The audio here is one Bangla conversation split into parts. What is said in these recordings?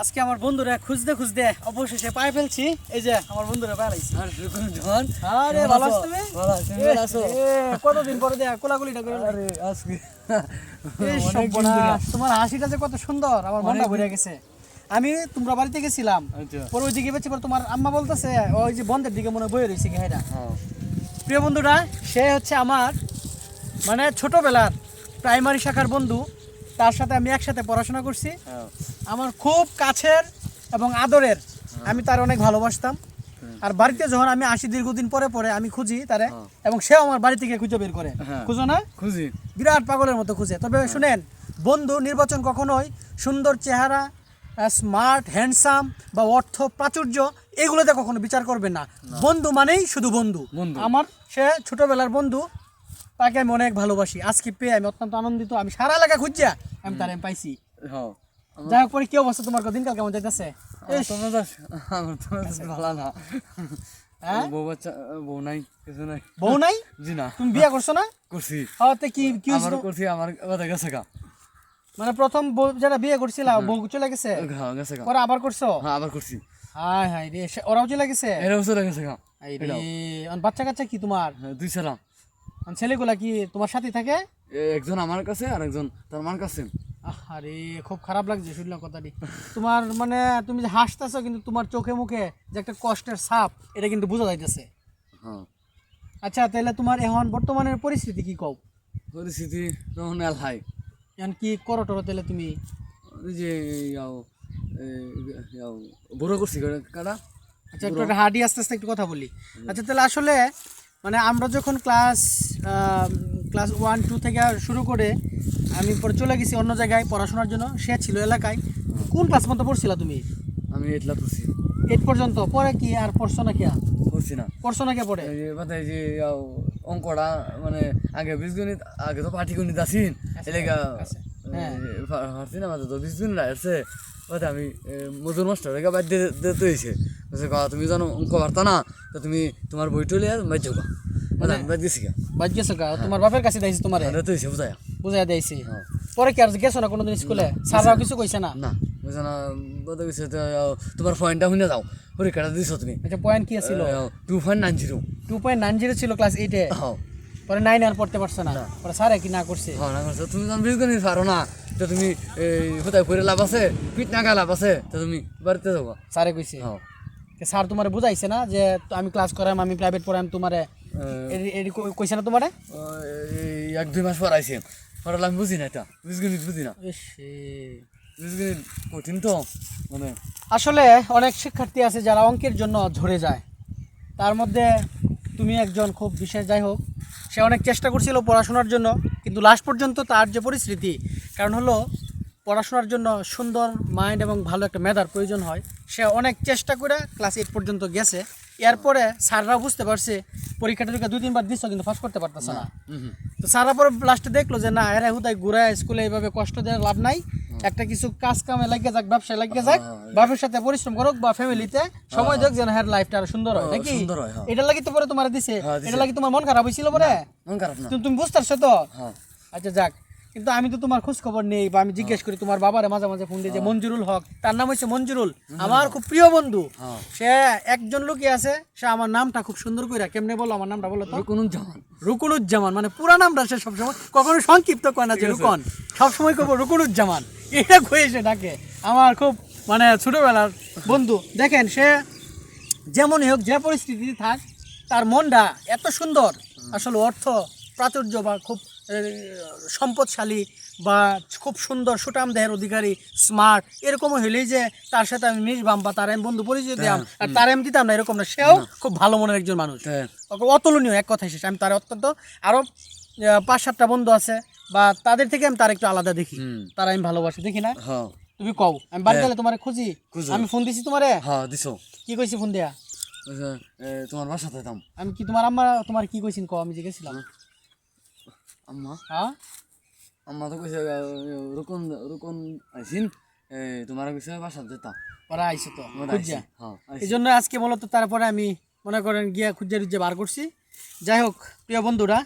আজকে আমার বন্ধুরা খুঁজতে খুঁজতে অবশেষে পায়ে ফেলছি। এই যে আমার বন্ধুরা আর রুকুন আরে ভালো আছো? তুমি ভালো আছি? কতদিন পরে দেয়া কোলাকুলিটা করে আরে আজকে তোমার হাসিটা যে কত সুন্দর আমার মনটা ভরে গেছে। আমি তোমরা বাড়িতে গেছিলাম। আচ্ছা। পরে ওই দিকে বেঁচে পরে তোমার আম্মা বলতেছে ওই যে বন্ধের দিকে মনে বয়ে রয়েছে গাড়িটা হ্যাঁ। প্রিয় বন্ধুরা সে হচ্ছে আমার মানে ছোটবেলার প্রাইমারি শাখার বন্ধু। তার সাথে আমি একসাথে পড়াশোনা করছি। হ্যাঁ। আমার খুব কাছের এবং আদরের। আমি তার অনেক ভালোবাসতাম। আর বাড়িতে যখন আমি আসি দীর্ঘদিন পরে পরে আমি খুঁজি তারে হ্যাঁ। এবং সেও আমার বাড়ি থেকে খুঁজে বের করে। হ্যাঁ। খুঁজো না? খুঁজি। বিরাট পাগলের মতো খুঁজে। তবে শুনেন বন্ধু নির্বাচন কখনোই সুন্দর চেহারা স্মার্ট হ্যান্ডসাম বা অর্থ প্রাচুর্য এগুলোতে কখনো বিচার করবেন না। বন্ধু মানেই শুধু বন্ধু। বন্ধু। আমার সে ছোটবেলার বন্ধু তাকে আমি অনেক ভালোবাসি। আজকে পেয়ে আমি অত্যন্ত আনন্দিত আমি সারা এলাকা খুঁজছি আমি তার আমি পাইছি। হ্যাঁ। যাই হোক পরে কি অবস্থা তোমার দিনকাল কেমন যাইতেছে? ভালো না? বউ বাচ্চা বউ নাই কিছু নাই। বউ নাই? জি না। তুমি বিয়ে করছ না? করছি। তো কি কি আমার করছি আমার কথা গেছে গা। মানে প্রথম বউ যারা বিয়ে করছিল বউ চলে গেছে? হ্যাঁ গেছে গা। পরে আবার করছ? হ্যাঁ আবার করছি। হাই হাই রে সে- ওরাও চলে গেছে? এর বছর গেছে গা। এই রে বাচ্চা কাচ্চা কি তোমার? দুই সালাম ছেলেগুলা কি তোমার সাথে থাকে? একজন আমার কাছে আর একজন তার মার কাছে। আরে খুব খারাপ লাগছে শুনলাম কথাটি। তোমার মানে তুমি যে হাসতেছো কিন্তু তোমার চোখে মুখে যে একটা কষ্টের ছাপ এটা কিন্তু বোঝা যাইতেছে। হ্যাঁ। আচ্ছা তাহলে তোমার এখন বর্তমানের পরিস্থিতি কি কও? পরিস্থিতি তখন হাই এখন কি করো টরো তাহলে তুমি? যে বড় করছি কাটা আচ্ছা একটু একটা আস্তে আস্তে একটু কথা বলি। আচ্ছা তাহলে আসলে মানে আমরা যখন ক্লাস ক্লাস ওয়ান টু থেকে শুরু করে আমি পরে চলে গেছি অন্য জায়গায় পড়াশোনার জন্য সে ছিল এলাকায় কোন ক্লাস পর্যন্ত পড়ছিলা তুমি আমি এটলা করছি এইট পর্যন্ত পরে কি আর পড়ছো না কি পড়ছি না পড়ছো না কে পড়ে এই যে অঙ্কটা মানে আগে বীজগণিত আগে তো পাটিগণিত আছিন এলাকা হ্যাঁ। পারছি না মাত্র তো বীজগণিত আছে আমি মজুর মাস্টার বাদ দিয়ে দিতে হয়েছে তুমি জানো অঙ্ক পারতা না তো তুমি তোমার বই টলে আর বাদ যাবা বাদে আমি বাদ গেছি গা বাদ গেছো গা? তোমার বাপের কাছে দিয়েছি তোমার? দিতে হয়েছে বুঝায়া বুঝাই দিয়েছি। হ্যাঁ। পরে কি আর গেছো না কোনোদিন স্কুলে? স্যাররাও কিছু কইছে না? না বুঝছ না বাদে গেছে তো ইয়াও, তোমার পয়েন্টটা শুনে যাও। পরীক্ষাটা দিছো তুমি। আচ্ছা পয়েন্ট কি ছিল? Two point nine zero two point nine zero ছিল ক্লাস এইটে হ্যাঁ। পরে নাইন আর পড়তে পারছে না? পরে স্যারে কি না করছে? হ্যাঁ না করছ। তুমি যখন বীজগণিত পারো না তো তুমি এই লাভ আছে নাগা লাভ আছে তো তুমি বাড়িতে যাব স্যারে কইছে? হ্যাঁ। কে স্যার তোমারে বুঝাইছে না যে আমি ক্লাস করাম আমি প্রাইভেট পড়াম তোমারে কইছে না তোমারে? এক দুই মাস পড়াইছে পড়ালে আমি বুঝি না এটা। বুঝি না। কঠিন তো মানে। আসলে অনেক শিক্ষার্থী আছে যারা অঙ্কের জন্য ঝরে যায়। তার মধ্যে তুমি একজন খুব বিশেষ যাই হোক সে অনেক চেষ্টা করছিল পড়াশোনার জন্য কিন্তু লাস্ট পর্যন্ত তার যে পরিস্থিতি কারণ হলো পড়াশোনার জন্য সুন্দর মাইন্ড এবং ভালো একটা মেধার প্রয়োজন হয়। সে অনেক চেষ্টা করে ক্লাস এইট পর্যন্ত গেছে। এরপরে স্যাররাও বুঝতে পারছে পরীক্ষা টরীক্ষা দুই তিনবার দিচ্ছ কিন্তু ফার্স্ট করতে পারতেছে না। তো সারা পরে লাস্টে দেখল যে না এরা হুদায় ঘুরায় স্কুলে এইভাবে কষ্ট দেওয়ার লাভ নাই। একটা কিছু কাজ কামে লাগিয়ে যাক ব্যবসায় লাগিয়ে যাক। বাপের সাথে পরিশ্রম করুক বা ফ্যামিলিতে সময় দেখ যেন হ্যার লাইফটা আরও সুন্দর হয় নাকি? হ্যাঁ। এটা লাগি তো পরে তোমার দিছে। হ্যাঁ, এটা লাগি তোমার মন খারাপ হয়েছিল পরে? মন খারাপ তুমি বুঝতে পারছ তো? হ্যাঁ। আচ্ছা যাক। কিন্তু আমি তো তোমার খোঁজ খবর নেই বা আমি জিজ্ঞেস করি তোমার বাবারে মাঝে মাঝে ফোন দিয়ে যে মঞ্জুরুল হক তার নাম হচ্ছে মঞ্জুরুল। আমার খুব প্রিয় বন্ধু। হ্যাঁ। সে একজন লোকই আছে সে আমার নামটা খুব সুন্দর করে কেমনে বলো আমার নামটা বলো তো? কোনো জামান রুকুনুজ্জামান মানে পুরা নামটা সে সবসময় কখনো সংক্ষিপ্ত কয় না যে রুকন সবসময় কব রুকুনুজ্জামান। এটা কয়ে সে ডাকে। আমার খুব মানে ছোটবেলার বন্ধু। দেখেন সে যেমনই হোক যে পরিস্থিতি থাক তার মনটা এত সুন্দর। আসলে অর্থ প্রাচুর্য বা খুব সম্পদশালী বা খুব সুন্দর সুটাম দেহের অধিকারী স্মার্ট এরকম হইলেই যে তার সাথে আমি মিশবাম বা তার আমি বন্ধু পরিচয় দিলাম আর তার আমি দিতাম না এরকম না। সেও খুব ভালো মনের একজন মানুষ। হ্যাঁ। অতুলনীয় এক কথায় শেষ। আমি তার অত্যন্ত আরও পাঁচ সাতটা বন্ধু আছে বা তাদের থেকে আমি তার একটু আলাদা দেখি। তারা আমি ভালোবাসি। দেখি না? হ্যাঁ। তুমি কও আমি বাড়ি গেলে তোমার খুঁজি? আমি ফোন দিছি তোমারে? হ্যাঁ দিছো। কি কইছি ফোন দেয়া? তোমার বাসাতে দাম আমি কি তোমার আম্মা তোমার কি কইছিন কও? আমি যে গেছিলাম আম্মা? হ্যাঁ? আম্মা তো কইছে রুকন রুকন আইসিন তোমার কইছে বাসাতে যেতাম। ওরা আইছে তো খুঁজা। এই জন্য আজকে মূলত তারপরে আমি মনে করেন গিয়া খুঁজে টুজে বার করছি। যাই হোক প্রিয় বন্ধুরা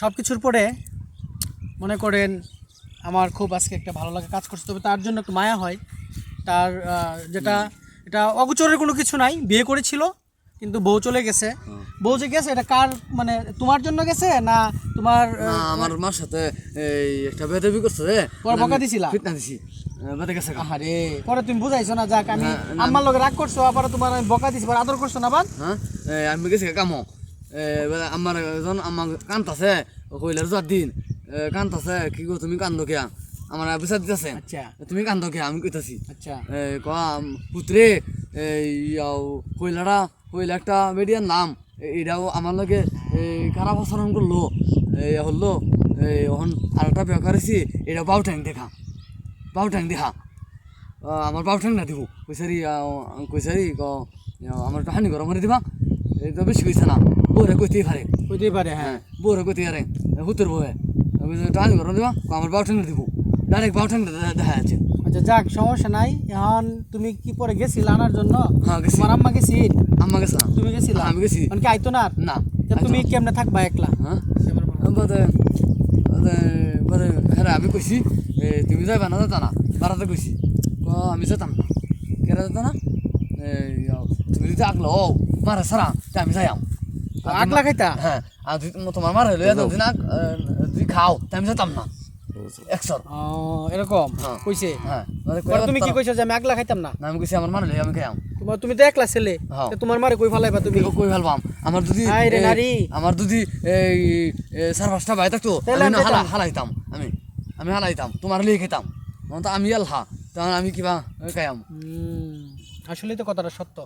সব কিছুর পরে মনে করেন আমার খুব আজকে একটা ভালো লাগা কাজ করছে। তবে তার জন্য একটু মায়া হয়। তার যেটা এটা অগোচরের কোনো কিছু নাই বিয়ে করেছিল কিন্তু বউ চলে গেছে। বউ যে গেছে এটা কার মানে তোমার জন্য গেছে না তোমার আমার মার সাথে এই একটা বেদবি করছে রে পরে বকা দিছিলা? ফিটনা দিছি। বেদে গেছে। আরে পরে তুমি বুঝাইছো না যাক আমি আমার লগে রাগ করছ আবার তোমার আমি বকা দিছি পরে আদর করছ না বাদ। হ্যাঁ? আমি গেছি কামো। আমার এজন আমার কান্তাছে কইলার যার দিন। কান্তাছে কি গো তুমি কান্দো কিয়া? আমার বিচার দিতেছে আচ্ছা। তুমি কান্দো কিয়া আমি কইতাছি। আচ্ছা। কয়া পুত্রে এই ইয়াও কইলাটা কইলা একটা বেডিয়ার নাম। এটাও আমার লগে খারাপ আচরণ করল। এই হলো এই এখন আর একটা বিয়ে করেছি এটা বাউটাং দেখা। বাউটাং দেখা। আমার বাউটাং না দিব। কইসারি কইসারি ক আমার একটা হানি গরম করে দিবা। এই তো বেশি কইছে না। বউরে কইতেই পারে। হইতেই পারে হ্যাঁ। হ্যাঁ বউরে কইতে পারে। হুতর বউয়ে। একটা হানি গরম দিবা। ক আমার বাউটাং দিব। ডাইরেক্ট বাউটাং দেখা যাচ্ছে। আচ্ছা যাক সমস্যা নাই। এখন তুমি কি পরে গেছিল আনার জন্য? হ্যাঁ তোমার আম্মা গেছি? আম্মা গেছে না তুমি গেছিলা? আমি গেছি। মানে কি আইতো না? না তুমি কেমনে থাকবা একলা? হ্যাঁ। হ্যাঁ আমি কইছি তুমি যাইবা না যেতা না বারাতে কইছি। আমি যেতাম না। কেরা যেত না? তুমি যদি আগলো মারে সারা আমি যাইয়াম। আগলা খাইতা? হ্যাঁ আর যদি তোমার মারে লইয়া যদি না তুই খাও আমি যেতাম না। এরকম? হ্যাঁ। কইছে? হ্যাঁ। বাদে পরে কইয়া তুমি কি কইছো যে আমি আগলা খাইতাম না? আমি কইছি আমার মারে আমি খাইয়াম। তোমার তুমি তো একলা ছেলে হ্যাঁ। তোমার মারে কই ফালাইবা তুমি? তুমি কই ফেলবাম আমার যদি নারী। আমার যদি এই চার পাঁচটা ভাই থাকতো আমি আমি হালা হালাইতাম আমি। আমি হালাইতাম তোমার লিয়ে খেতাম তো আমি আলহা তখন আমি কিবা খাইয়াম। আসলেই তো কথাটা সত্য।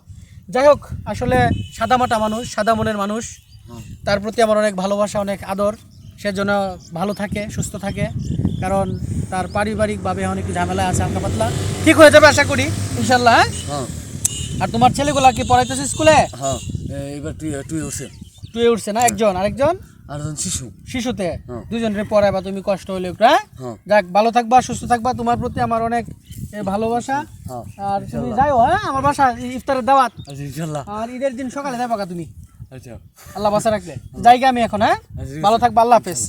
যাই হোক আসলে সাদামাটা মানুষ সাদা মনের মানুষ। তার প্রতি আমার অনেক ভালোবাসা অনেক আদর। সেজন্য ভালো থাকে সুস্থ থাকে কারণ তার পারিবারিকভাবে অনেক ঝামেলা আছে হালকা পাতলা ঠিক হয়ে যাবে আশা করি ইনশাল্লাহ হ্যাঁ? হ্যাঁ। আর তোমার ছেলেগুলা কি পড়াইতেছে স্কুলে? হ্যাঁ এবার তুই তুই উঠছে। টুয়ে উঠছে না একজন আরেকজন? আরেকজন শিশু। শিশুতে? হ্যাঁ। দুজনের পড়াইবা তুমি কষ্ট হলে হ্যাঁ? হ্যাঁ। যাক ভালো থাকবা সুস্থ থাকবা তোমার প্রতি আমার অনেক ভালোবাসা। হ্যাঁ। আর তুমি যাইও হ্যাঁ আমার বাসা ইফতারের দাওয়াত। আচ্ছা ইনশাল্লাহ আর ঈদের দিন সকালে যাবা তুমি? আল্লাহ বাসা রাখলে জায়গা আমি এখন হ্যাঁ? আচ্ছা, ভালো থাকব আল্লাহ হাফেজ।